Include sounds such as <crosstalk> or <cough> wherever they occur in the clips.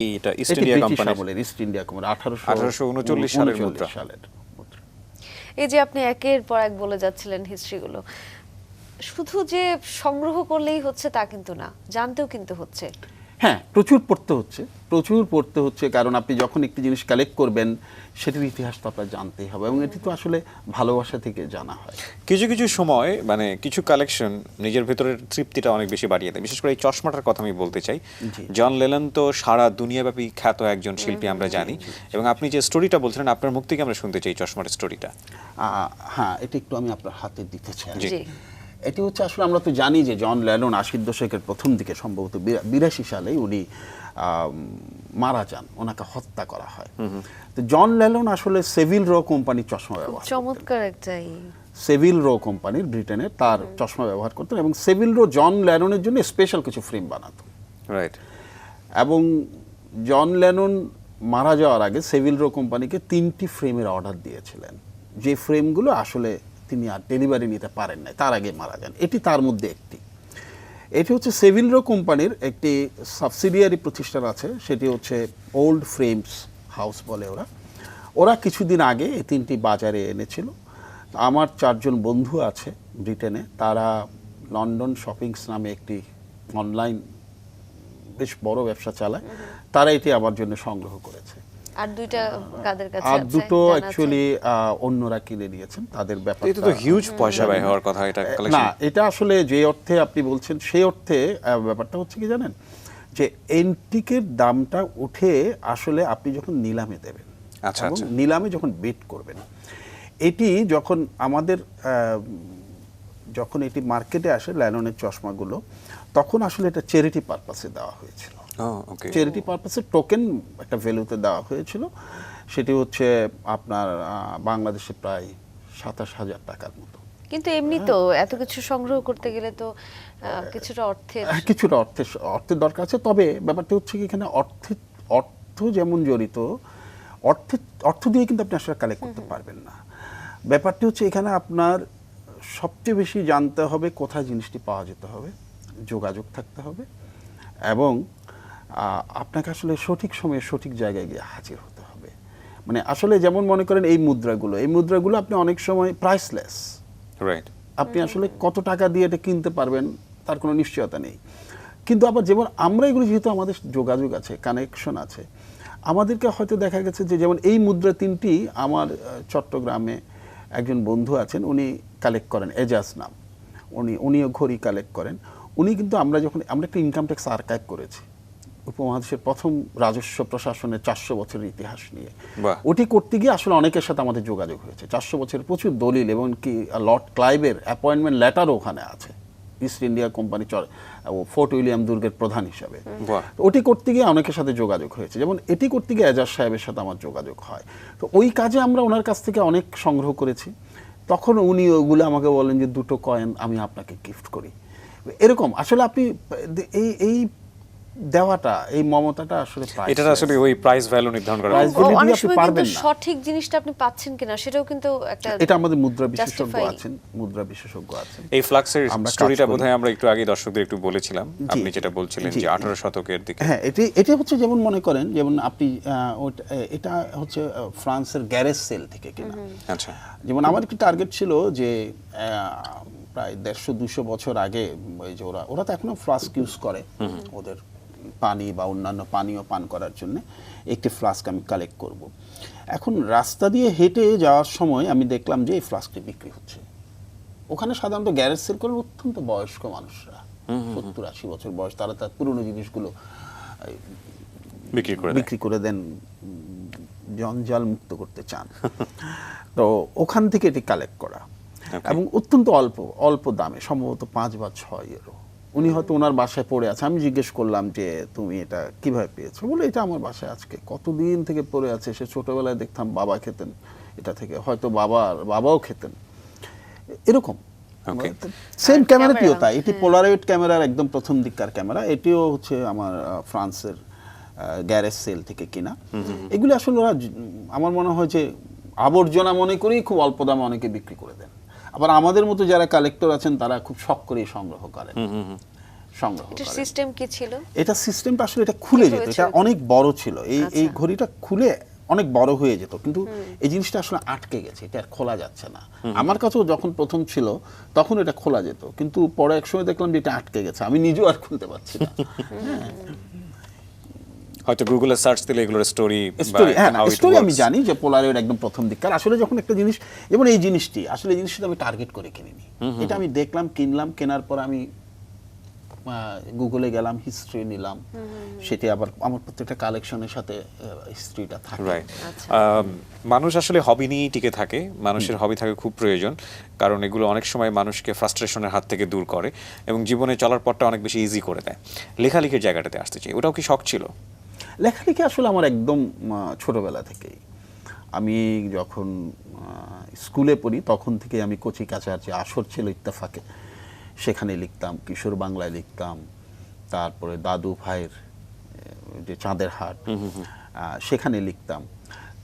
এটা East India Company East India Company আঠারোশো 1839 সালের মুদ্রা। সালের মুদ্রা। এই যে আপনি একের পর এক বলে যাচ্ছিলেন হিস্ট্রিগুলো শুধু যে সংগ্রহ করলেই হচ্ছে তা কিন্তু না জানতেও কিন্তু হচ্ছে হ্যাঁ প্রচুর পড়তে হচ্ছে। প্রচুর পড়তে হচ্ছে কারণ আপনি যখন একটি জিনিস কালেক্ট করবেন সেটির ইতিহাস তো আপনার জানতেই হবে এবং এটি তো আসলে ভালোবাসা থেকে জানা হয়। কিছু কিছু সময় মানে কিছু কালেকশন নিজের ভেতরের তৃপ্তিটা অনেক বেশি বাড়িয়ে দেয়। বিশেষ করে এই চশমাটার কথা আমি বলতে চাই। জন লেলন তো সারা দুনিয়াব্যাপী খ্যাত একজন শিল্পী আমরা জানি এবং আপনি যে স্টোরিটা বলছিলেন আপনার মুখ থেকে আমরা শুনতে চাই চশমার স্টোরিটা হ্যাঁ এটি একটু আমি আপনার হাতে দিতে চাই। এটি হচ্ছে আসলে আমরা তো জানি যে জন ল্যালন আশির দশকের প্রথম দিকে সম্ভবত বিরা- বিরাশি সালে উনি মারা যান ওনাকে হত্যা করা হয়। তো জন ল্যালন আসলে সেভিল র কোম্পানির চশমা ব্যবহার চমৎকার একটা সেভিল রো কোম্পানির ব্রিটেনে তার চশমা ব্যবহার করতেন এবং সেভিল রো জন ল্যাননের জন্য স্পেশাল কিছু ফ্রেম বানাতো। রাইট এবং জন ল্যানন মারা যাওয়ার আগে সেভিল রো কোম্পানিকে তিনটি ফ্রেমের অর্ডার দিয়েছিলেন। যে ফ্রেমগুলো আসলে তিনি আর ডেলিভারি নিতে পারেন নাই, তার আগে মারা যান। এটি তার মধ্যে একটি। এটি হচ্ছে সেভিল রো কোম্পানির একটি সাবসিডিয়ারি প্রতিষ্ঠান আছে, সেটি হচ্ছে ওল্ড ফ্রেমস হাউস বলে ওরা। ওরা কিছুদিন আগে এই তিনটি বাজারে এনেছিল। আমার চারজন বন্ধু আছে ব্রিটেনে, তারা লন্ডন শপিংস নামে একটি অনলাইন বেশ বড় ব্যবসা চালায়। তারা এটি আমার জন্য সংগ্রহ করেছে। আর দুইটা কাদের কাছে আর দুটো অ্যাকচুয়ালি অন্যরা কিনে নিয়েছেন তাদের ব্যাপার এটা তো হিউজ পয়সা ব্যয় হওয়ার কথা এটা না এটা আসলে যে অর্থে আপনি বলছেন সেই অর্থে ব্যাপারটা হচ্ছে কি জানেন? যে এন্টিকের দামটা উঠে আসলে আপনি যখন নিলামে দেবেন আচ্ছা, আচ্ছা। নিলামে যখন বেট করবেন এটি যখন আমাদের যখন এটি মার্কেটে আসে ল্যাননের চশমাগুলো তখন আসলে এটা চ্যারিটি পারপাসে দেওয়া হয়েছিল। চ্যারিটি পারপাসে টোকেন একটা ভ্যালুতে দেওয়া হয়েছিল। সেটি হচ্ছে আপনার বাংলাদেশে প্রায় সাতাশ হাজার টাকার মতো। কিন্তু এমনি তো এত কিছু সংগ্রহ করতে গেলে তো কিছুটা অর্থের হ্যাঁ, কিছুটা অর্থের অর্থের দরকার আছে। তবে ব্যাপারটা হচ্ছে কি এখানে অর্থের অর্থ যেমন জড়িত অর্থের অর্থ দিয়ে কিন্তু আপনি আসলে কালেক্ট করতে পারবেন না। ব্যাপারটি হচ্ছে এখানে আপনার সবচেয়ে বেশি জানতে হবে কোথায় জিনিসটি পাওয়া যেতে হবে যোগাযোগ থাকতে হবে এবং আপনাকে আসলে সঠিক সময়ে সঠিক জায়গায় গিয়ে হাজির হতে হবে। মানে আসলে যেমন মনে করেন এই মুদ্রাগুলো এই মুদ্রাগুলো আপনি অনেক সময় প্রাইসলেস রাইট আপনি আসলে কত টাকা দিয়ে এটা কিনতে পারবেন তার কোনো নিশ্চয়তা নেই। কিন্তু আবার যেমন আমরা এগুলো যেহেতু আমাদের যোগাযোগ আছে কানেকশন আছে আমাদেরকে হয়তো দেখা গেছে যে যেমন এই মুদ্রা তিনটি আমার চট্টগ্রামে একজন বন্ধু আছেন উনি কালেক্ট করেন এজাজ নাম। উনি উনিও ঘড়ি কালেক্ট করেন। উনি কিন্তু আমরা যখন আমরা একটা ইনকাম ট্যাক্স আর্কাইভ করেছি। উপমহাদেশের প্রথম রাজস্ব প্রশাসনের চারশো বছরের ইতিহাস নিয়ে। ওটি করতে গিয়ে আসলে অনেকের সাথে আমাদের যোগাযোগ হয়েছে। চারশো বছরের প্রচুর দলিল এবং কি লর্ড ক্লাইভের অ্যাপয়েন্টমেন্ট লেটারও ওখানে আছে। ইস্ট ইন্ডিয়া কোম্পানি চর ও ফোর্ট উইলিয়াম দুর্গের প্রধান হিসাবে। ওটি করতে গিয়ে অনেকের সাথে যোগাযোগ হয়েছে। যেমন এটি করতে গিয়ে এজাজ সাহেবের সাথে আমার যোগাযোগ হয়। তো ওই কাজে আমরা ওনার কাছ থেকে অনেক সংগ্রহ করেছি। তখন উনি ওগুলো আমাকে বলেন যে দুটো কয়েন আমি আপনাকে গিফট করি। এরকম। আসলে আপনি এই এই দেওয়াটা এই মমতাটা আসলে। এটার আসলে ওই প্রাইস ভ্যালু নির্ধারণ করা। অনেক আপনি সময় কিন্তু পারবেন না। সঠিক জিনিসটা আপনি পাচ্ছেন কিনা সেটাও কিন্তু একটা এটা আমাদের মুদ্রা বিশেষজ্ঞ আছেন মুদ্রা বিশেষজ্ঞ আছেন। এই ফ্লাক্সের স্টোরিটা বোধহয় আমরা একটু আগে দর্শকদের একটু বলেছিলাম। আপনি যেটা বলছিলেন যে জি। আঠারো শতকের দিকে। হ্যাঁ এটি এটি হচ্ছে যেমন মনে করেন যেমন আপনি আহ, ওটা- এটা হচ্ছে ফ্রান্সের গ্যারেজ সেল থেকে কিনা। আচ্ছা। যেমন আমার একটি টার্গেট ছিল যে আহ, প্রায় দেড়শো দুশো বছর আগে ওই যে ওরা ওরা তো এখনও ফ্লাস্ক ইউজ করে ওদের পানি বা অন্যান্য পানীয় পান করার জন্য একটি ফ্লাস্ক আমি কালেক্ট করব। এখন রাস্তা দিয়ে হেঁটে যাওয়ার সময় আমি দেখলাম যে এই ফ্লাস্কটি বিক্রি হচ্ছে। ওখানে সাধারণত গ্যারেজ সেল করেন অত্যন্ত বয়স্ক মানুষরা সত্তর আশি বছর বয়স তারা তার পুরনো জিনিসগুলো বিক্রি করে বিক্রি করে দেন জঞ্জাল মুক্ত করতে চান। <laughs> তো ওখান থেকে এটি কালেক্ট করা. এবং অত্যন্ত অল্প অল্প দামে সম্ভবত পাঁচ বা ছয় ইউরো উনি হয়তো ওনার বাসায় পড়ে আছে। আমি জিজ্ঞেস করলাম যে তুমি এটা কীভাবে পেয়েছ? বলে এটা আমার বাসায় আজকে। কতদিন থেকে পড়ে আছে? সে ছোটবেলায় দেখতাম বাবা খেতেন এটা থেকে। হয়তো বাবার বাবাও খেতেন। এরকম। সেম আর ক্যামেরাটিও তাই। এটি পোলারয়েড ক্যামেরার একদম প্রথম দিককার ক্যামেরা এটিও হচ্ছে আমার ফ্রান্সের গ্যারেজ সেল থেকে কিনা। এগুলি আসলে ওরা আমার মনে হয় যে আবর্জনা মনে করেই খুব অল্প দামে অনেকে বিক্রি করে দেন। আবার আমাদের মতো যারা কালেক্টর আছেন তারা খুব শখ করে সংগ্রহ করেন। সংগ্রহ করেন। সিস্টেম কি ছিল? এটা সিস্টেমটা আসলে এটা খুলে যেত। এটা অনেক বড় ছিল। এই এই আচ্ছা। ঘড়িটা খুলে অনেক বড় হয়ে যেত। কিন্তু এই জিনিসটা আসলে আটকে গেছে। এটা আর খোলা যাচ্ছে না। আমার কাছেও যখন প্রথম ছিল তখন এটা খোলা যেত। কিন্তু পরে এক সময় দেখলাম যে এটা আটকে গেছে। আমি নিজেও আর খুলতে পারছি না। <laughs> হয়তো গুগলে সার্চ দিলে এগুলোর স্টোরি স্টোরি হ্যাঁ স্টোরি আমি জানি যে পোলারয়েড একদম প্রথম দিককার আসলে যখন একটা জিনিস যেমন এই জিনিসটি আসলে এই জিনিসটা আমি টার্গেট করে কিনিনি। এটা আমি দেখলাম কিনলাম কেনার পর আমি গুগলে গেলাম হিস্ট্রি নিলাম। সেটি আবার আমার প্রত্যেকটা কালেকশনের সাথে হিস্ট্রিটা থাকে। রাইট মানুষ আসলে হবি নিয়েই টিকে থাকে। মানুষের হবি থাকে খুব প্রয়োজন। কারণ এগুলো অনেক সময় মানুষকে ফ্রাস্ট্রেশনের হাত থেকে দূর করে এবং জীবনে চলার পথটা অনেক বেশি ইজি করে দেয়। লেখালেখির জায়গাটাতে আসতে চাই। ওটাও কি শখ ছিল? লেখালেখি আসলে আমার একদম ছোটবেলা থেকেই। আমি যখন স্কুলে পড়ি তখন থেকে আমি কচি কাচার যে আসর ছিল ইত্তেফাকে। সেখানে লিখতাম কিশোর বাংলায় লিখতাম তারপরে দাদু ভাইয়ের যে চাঁদের হাট সেখানে লিখতাম।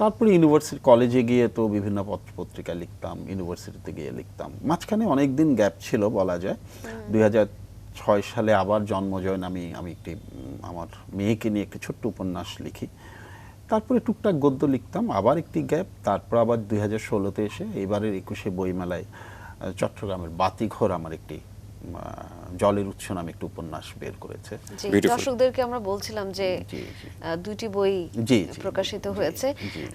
তারপরে ইউনিভার্সিটি কলেজে গিয়ে তো বিভিন্ন পত্র পত্রিকা লিখতাম ইউনিভার্সিটিতে গিয়ে লিখতাম। মাঝখানে অনেক দিন গ্যাপ ছিল বলা যায়। দুই হাজার ছয় সালে আবার জন্মজয় নামে আমি একটি আমার মেয়েকে নিয়ে একটি ছোট্ট উপন্যাস লিখি। তারপরে টুকটাক গদ্য লিখতাম আবার একটি গ্যাপ। তারপর আবার দুই হাজার ষোলোতে এসে এবারের একুশে বইমেলায় চট্টগ্রামের বাতিঘর আমার একটি জলের উৎস নামে একটি উপন্যাস বের করেছে. দর্শকদেরকে আমরা বলছিলাম যে দুইটি বই প্রকাশিত হয়েছে।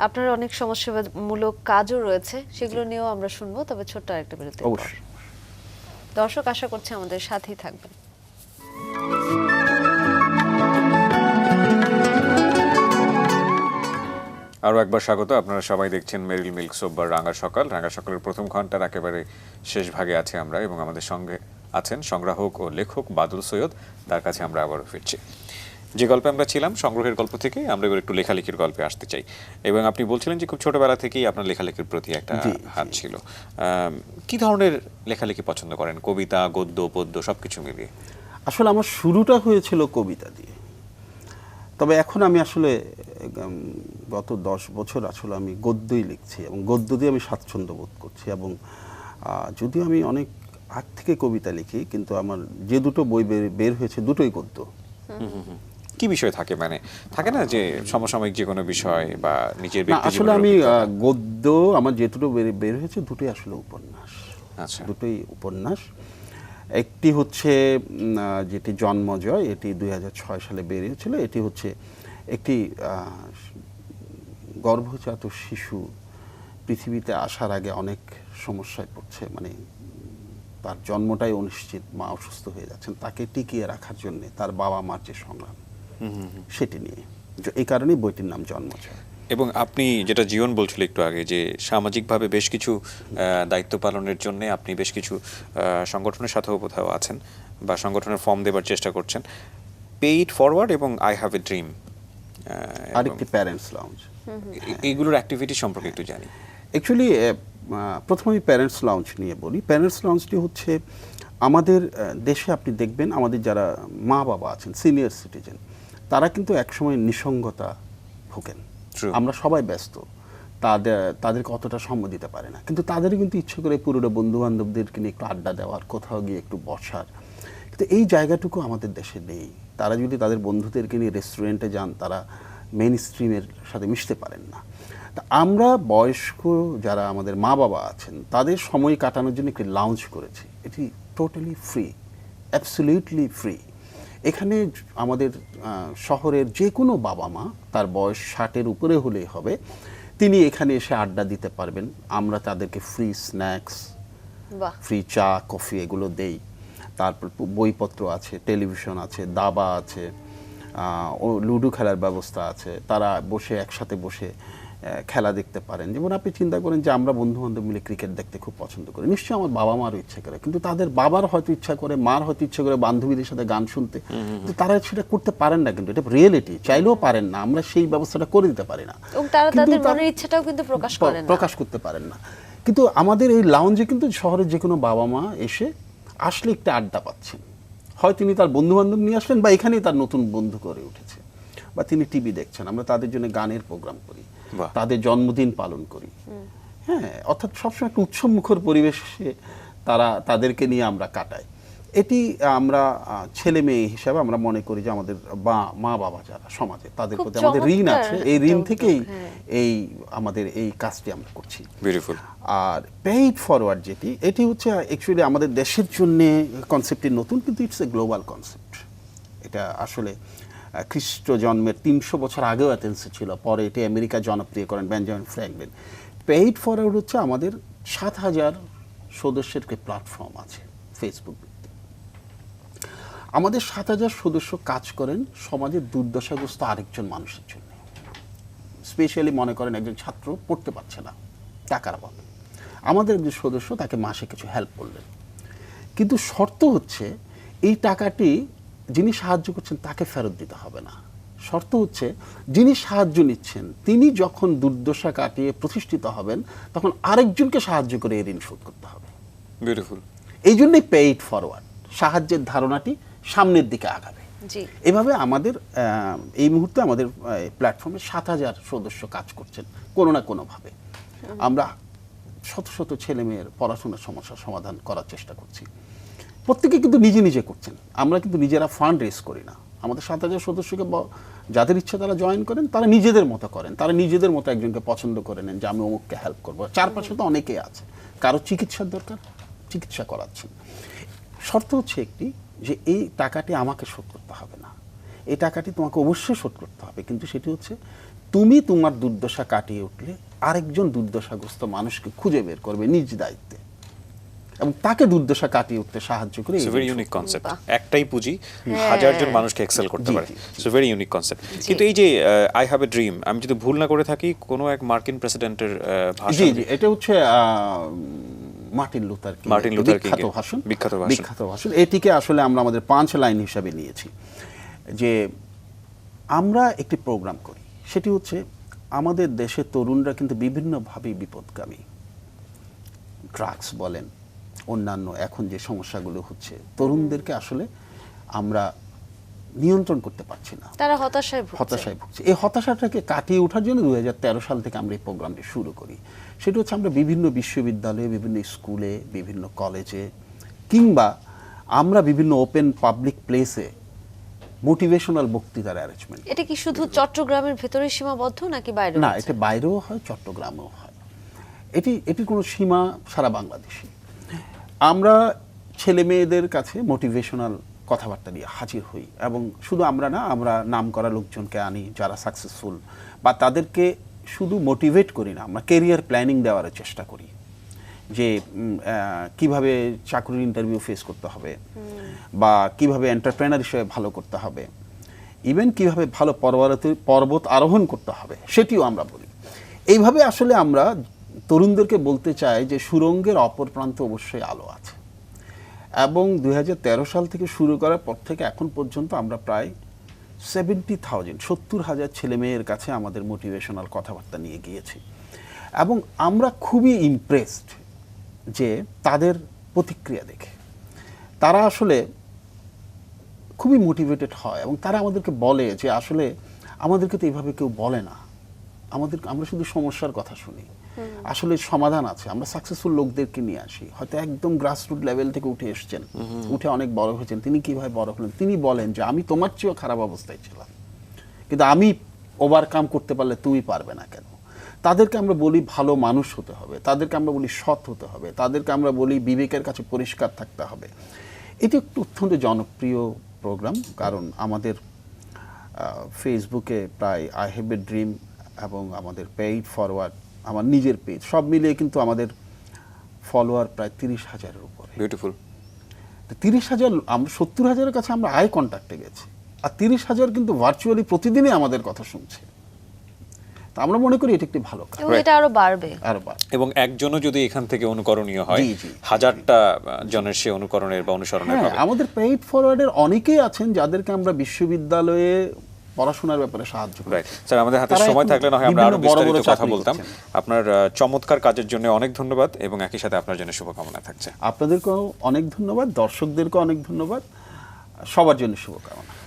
আপনার অনেক সমাজসেবামূলক কাজও রয়েছে সেগুলো নিয়েও আমরা শুনব তবে ছোট্ট একটা বিরতি অবশ্যই। দর্শক আশা করছি আমাদের সাথেই থাকবেন। আরও একবার স্বাগত। আপনারা সবাই দেখছেন মেরিল মিল্ক সোববার রাঙা সকাল। রাঙা সকালের প্রথম ঘণ্টার একেবারে শেষ ভাগে আছে আমরা এবং আমাদের সঙ্গে আছেন সংগ্রাহক ও লেখক বাদুল সৈয়দ। তার কাছে আমরা আবারও ফিরছি। যে গল্পে আমরা ছিলাম সংগ্রহের গল্প থেকে আমরা এবার একটু লেখালেখির গল্পে আসতে চাই। এবং আপনি বলছিলেন যে খুব ছোটবেলা থেকেই আপনার লেখালেখির প্রতি একটা হাত ছিল। কি ধরনের লেখালেখি পছন্দ করেন? কবিতা গদ্য পদ্য সব কিছু মিলিয়ে। আসলে আমার শুরুটা হয়েছিল কবিতা দিয়ে। তবে এখন আমি আসলে গত দশ বছর আসলে আমি গদ্যই লিখছি এবং গদ্য দিয়ে আমি স্বাচ্ছন্দ্য বোধ করছি এবং যদিও আমি অনেক আগ থেকে কবিতা লিখি কিন্তু আমার যে দুটো বই বের হয়েছে দুটোই গদ্য। কি বিষয় থাকে? মানে থাকে না যে সমসাময়িক যে কোনো বিষয় বা নিজের আসলে আমি গদ্য আমার যে দুটো বের হয়েছে দুটোই আসলে উপন্যাস। আচ্ছা। দুটোই উপন্যাস। একটি হচ্ছে যেটি জন্মজয় এটি দু হাজার ছয় সালে বেরিয়েছিল এটি হচ্ছে একটি গর্ভজাত শিশু পৃথিবীতে আসার আগে অনেক সমস্যায় পড়ছে মানে তার জন্মটাই অনিশ্চিত মা অসুস্থ হয়ে যাচ্ছেন তাকে টিকিয়ে রাখার জন্য তার বাবা মার যে সংগ্রাম। সেটি নিয়ে এই কারণেই বইটির নাম জন্মজয় এবং আপনি যেটা জীবন বলছিল একটু আগে যে সামাজিকভাবে বেশ কিছু দায়িত্ব পালনের জন্য আপনি বেশ কিছু সংগঠনের সাথেও কোথাও আছেন বা সংগঠনের ফর্ম দেবার চেষ্টা করছেন। পে ইট ফরওয়ার্ড এবং আই হ্যাভ এ ড্রিম আরেকটি প্যারেন্টস লঞ্চ এইগুলোর অ্যাক্টিভিটি সম্পর্কে একটু জানি। অ্যাকচুয়ালি প্রথমে আমি প্যারেন্টস লঞ্চ নিয়ে বলি। প্যারেন্টস লঞ্চটি হচ্ছে আমাদের দেশে আপনি দেখবেন আমাদের যারা মা বাবা আছেন সিনিয়র সিটিজেন তারা কিন্তু একসময় নিঃসঙ্গতা ভোগেন। আমরা সবাই ব্যস্ত। তাদের তাদেরকে অতটা সময় দিতে পারে না। কিন্তু তাদেরই কিন্তু ইচ্ছে করে পুরোটা বন্ধু বান্ধবদেরকে নিয়ে একটু আড্ডা দেওয়ার কোথাও গিয়ে একটু বসার। কিন্তু এই জায়গাটুকু আমাদের দেশে নেই। তারা যদি তাদের বন্ধুদেরকে নিয়ে রেস্টুরেন্টে যান তারা মেন স্ট্রিমের সাথে মিশতে পারেন না। তা আমরা বয়স্ক যারা আমাদের মা বাবা আছেন তাদের সময় কাটানোর জন্য একটি লাউঞ্জ করেছি। এটি টোটালি ফ্রি অ্যাবসলিউটলি ফ্রি এখানে আমাদের শহরের যে কোনো বাবা মা তার বয়স ষাটের উপরে হলেই হবে তিনি এখানে এসে আড্ডা দিতে পারবেন। আমরা তাদেরকে ফ্রি স্ন্যাক্স ফ্রি চা কফি এগুলো দেই। তারপর বইপত্র আছে টেলিভিশন আছে দাবা আছে লুডো খেলার ব্যবস্থা আছে। তারা বসে একসাথে বসে খেলা দেখতে পারেন। যেমন আপনি চিন্তা করেন যে আমরা বন্ধু বান্ধব মিলে ক্রিকেট দেখতে খুব পছন্দ করি। নিশ্চয়ই আমার বাবা মারও ইচ্ছে করে। কিন্তু তাদের বাবার হয়তো ইচ্ছা করে মার হয়তো ইচ্ছে করে বান্ধবীদের সাথে গান শুনতে। কিন্তু তারা সেটা করতে পারেন না কিন্তু এটা রিয়েলিটি চাইলেও পারেন না আমরা সেই ব্যবস্থাটা করে দিতে পারি না। তারা তাদের মনের ইচ্ছাটাও কিন্তু প্রকাশ করেন প্রকাশ করতে পারেন না। কিন্তু আমাদের এই লাউঞ্জে কিন্তু শহরের যে কোনো বাবা মা এসে আসলে একটা আড্ডা পাচ্ছেন। হয় তিনি তার বন্ধু বান্ধব নিয়ে আসলেন বা এখানেই তার নতুন বন্ধু করে উঠেছে। বা তিনি টিভি দেখছেন। আমরা তাদের জন্য গানের প্রোগ্রাম করি। তাদের জন্মদিন পালন করি। হ্যাঁ অর্থাৎ সবসময় একটা উৎসবমুখর পরিবেশে তারা তাদেরকে নিয়ে আমরা কাটাই। এটি আমরা ছেলে মেয়ে হিসাবে আমরা মনে করি যে আমাদের বা মা বাবা যারা সমাজে তাদের প্রতি আমাদের ঋণ আছে। এই ঋণ থেকেই হ্যাঁ। এই আমাদের এই কাজটি আমরা করছি। বিউটিফুল আর পেইড ফরওয়ার্ড যেটি এটি হচ্ছে অ্যাকচুয়ালি আমাদের দেশের জন্য কনসেপ্টটি নতুন কিন্তু ইটস এ গ্লোবাল কনসেপ্ট এটা আসলে খ্রিস্ট জন্মের তিনশো বছর আগেও অ্যাথেন্সে ছিল, পরে এটি আমেরিকা জনপ্রিয় করেন বেঞ্জামিন ফ্র্যাঙ্কলিন। পেইড ফরওয়ার্ড হচ্ছে আমাদের সাত হাজার সদস্যের যে প্ল্যাটফর্ম আছে ফেসবুক আমাদের সাত হাজার সদস্য কাজ করেন সমাজের দুর্দশাগ্রস্ত আরেকজন মানুষের জন্য। স্পেশালি মনে করেন একজন ছাত্র, পড়তে পারছে না, টাকার অভাবে। আমাদের একজন সদস্য তাকে মাসে কিছু হেল্প করলেন। কিন্তু শর্ত হচ্ছে, এই টাকাটি যিনি সাহায্য করছেন তাকে ফেরত দিতে হবে না। শর্ত হচ্ছে যিনি সাহায্য নিচ্ছেন তিনি যখন দুর্দশা কাটিয়ে প্রতিষ্ঠিত হবেন তখন আরেকজনকে সাহায্য করে এই ঋণ শোধ করতে হবে। বিউটিফুল এই জন্যই পেইড ফরওয়ার্ড সাহায্যের ধারণাটি সামনের দিকে আগাবে। এভাবে আমাদের আহ, এই মুহূর্তে আমাদের প্ল্যাটফর্মে সাত হাজার সদস্য কাজ করছেন কোনো না কোনোভাবে। আমরা শত শত ছেলে মেয়ের পড়াশোনার সমস্যার সমাধান করার চেষ্টা করছি। প্রত্যেকে কিন্তু নিজে নিজে করছেন। আমরা কিন্তু নিজেরা ফান্ড রেজ করি না। আমাদের সাত হাজার সদস্যকে যাদের ইচ্ছা তারা জয়েন করেন, তারা নিজেদের মতো করেন। তারা নিজেদের মতো একজনকে পছন্দ করে নেন যে আমি অমুককে হেল্প করব। চারপাশে তো অনেকেই আছে। কারও চিকিৎসার দরকার, চিকিৎসা করাচ্ছেন। শর্ত হচ্ছে একটি যে এই টাকাটি আমাকে শোধ করতে হবে না। এই টাকাটি তোমাকে অবশ্যই শোধ করতে হবে। কিন্তু সেটি হচ্ছে তুমি তোমার দুর্দশা কাটিয়ে উঠলে আরেকজন দুর্দশাগ্রস্ত মানুষকে খুঁজে বের করবে নিজ দায়িত্বে। এবং তাকে দুর্দশা কাটিয়ে উঠতে সাহায্য করে ইটস ভেরি ইউনিক কনসেপ্ট একটাই পুঁজি হ্যাঁ। হাজার জন মানুষকে এক্সেল করতে পারে। সো ভেরি ইউনিক কনসেপ্ট কিন্তু এই যে আই হ্যাভ এ ড্রিম আমি যদি ভুল না করে থাকি কোনো এক মার্কিন প্রেসিডেন্টের জি ভাষণ জি জি এটা হচ্ছে আহ, Martin Luther King Martin Luther King বিখ্যাত ভাষণ। বিখ্যাত ভাষণ। বিখ্যাত ভাষণ। এটিকে আসলে আমরা আমাদের পাঁচ লাইন হিসাবে নিয়েছি। যে আমরা একটি প্রোগ্রাম করি। সেটি হচ্ছে আমাদের দেশের তরুণরা কিন্তু বিভিন্নভাবে বিপদগামী। ড্রাগস বলেন অন্যান্য এখন যে সমস্যাগুলো হচ্ছে তরুণদেরকে আসলে আমরা নিয়ন্ত্রণ করতে পারছি না। তারা হতাশায় হতাশায় ভুগছে। এই হতাশাটাকে কাটিয়ে ওঠার জন্য দু হাজার তেরো সাল থেকে আমরা এই প্রোগ্রামটি শুরু করি। সেটা হচ্ছে আমরা বিভিন্ন বিশ্ববিদ্যালয়ে বিভিন্ন স্কুলে বিভিন্ন কলেজে কিংবা আমরা বিভিন্ন ওপেন পাবলিক প্লেসে মোটিভেশনাল বক্তৃতার অ্যারেঞ্জমেন্ট এটা কি শুধু চট্টগ্রামের ভেতরে সীমাবদ্ধ নাকি বাইরে না এটা বাইরেও হয় চট্টগ্রামেও হয়। এটি এটির কোনো সীমা সারা বাংলাদেশে আমরা ছেলে মেয়েদের কাছে মোটিভেশনাল কথাবার্তা নিয়ে হাজির হই এবং শুধু আমরা না আমরা নাম করা লোকজনকে আনি যারা সাকসেসফুল বা তাদেরকে শুধু মোটিভেট করি না আমরা কেরিয়ার প্ল্যানিং দেওয়ার চেষ্টা করি যে কীভাবে চাকরির ইন্টারভিউ ফেস করতে হবে বা কীভাবে এন্টারপ্রেনার হিসেবে ভালো করতে হবে। ইভেন কীভাবে ভালো পর্বত পর্বত আরোহণ করতে হবে সেটিও আমরা বলি। এইভাবে আসলে আমরা তরুণদেরকে বলতে চাই যে সুরঙ্গের অপর প্রান্তে অবশ্যই আলো আছে। এবং দু হাজার তেরো সাল থেকে শুরু করার পর থেকে এখন পর্যন্ত আমরা প্রায় সেভেন্টি থাউজেন্ড সত্তর হাজার ছেলে মেয়ের কাছে আমাদের মোটিভেশনাল কথাবার্তা নিয়ে গিয়েছি। এবং আমরা খুবই ইমপ্রেসড যে তাদের প্রতিক্রিয়া দেখে। তারা আসলে খুবই মোটিভেটেড হয় এবং তারা আমাদেরকে বলে যে আসলে আমাদেরকে তো এইভাবে কেউ বলে না। আমাদের আমরা শুধু সমস্যার কথা শুনি। আসলে সমাধান আছে। আমরা সাকসেসফুল লোকদেরকে নিয়ে আসি। হয়তো একদম গ্রাসরুট লেভেল থেকে উঠে এসেছেন। উঠে অনেক বড় হয়েছেন। তিনি কীভাবে বড় হলেন? তিনি বলেন যে আমি তোমার চেয়েও খারাপ অবস্থায় ছিলাম। কিন্তু আমি ওভারকাম করতে পারলে তুমি পারবে না কেন? তাদেরকে আমরা বলি ভালো মানুষ হতে হবে। তাদেরকে আমরা বলি সৎ হতে হবে। তাদেরকে আমরা বলি বিবেকের কাছে পরিষ্কার থাকতে হবে। এটি একটু অত্যন্ত জনপ্রিয় প্রোগ্রাম কারণ আমাদের ফেসবুকে প্রায় আই হ্যাভ এ ড্রিম এবং আমাদের পেইড ফরওয়ার্ড আমার নিজের পেজ সব মিলিয়ে কিন্তু আমাদের ফলোয়ার প্রায় তিরিশ হাজারের উপরে। বিউটিফুল তিরিশ হাজার আমরা সত্তর হাজারের কাছে আমরা আই কন্ট্যাক্টে গেছি। আর তিরিশ হাজার কিন্তু ভার্চুয়ালি প্রতিদিনই আমাদের কথা শুনছে। তা আমরা মনে করি এটা একটি ভালো কাজ। এটা আরও বাড়বে। আরও বার এবং একজনও যদি এখান থেকে অনুকরণীয় হয়। হাজারটা জনের সে অনুকরণের বা অনুসরণের হ্যাঁ আমাদের পেইড ফরওয়ার্ডের অনেকেই আছেন যাদেরকে আমরা বিশ্ববিদ্যালয়ে পড়াশোনার ব্যাপারে সাহায্য করে। স্যার আমাদের হাতে সময় থাকলে না হয় আমরা আরও বড় বড় বিস্তারিত কথা বলতাম। আপনার চমৎকার কাজের জন্য অনেক ধন্যবাদ এবং একই সাথে আপনার জন্য শুভকামনা থাকছে। আপনাদেরকেও অনেক ধন্যবাদ দর্শকদেরকেও অনেক ধন্যবাদ। সবার জন্য শুভকামনা।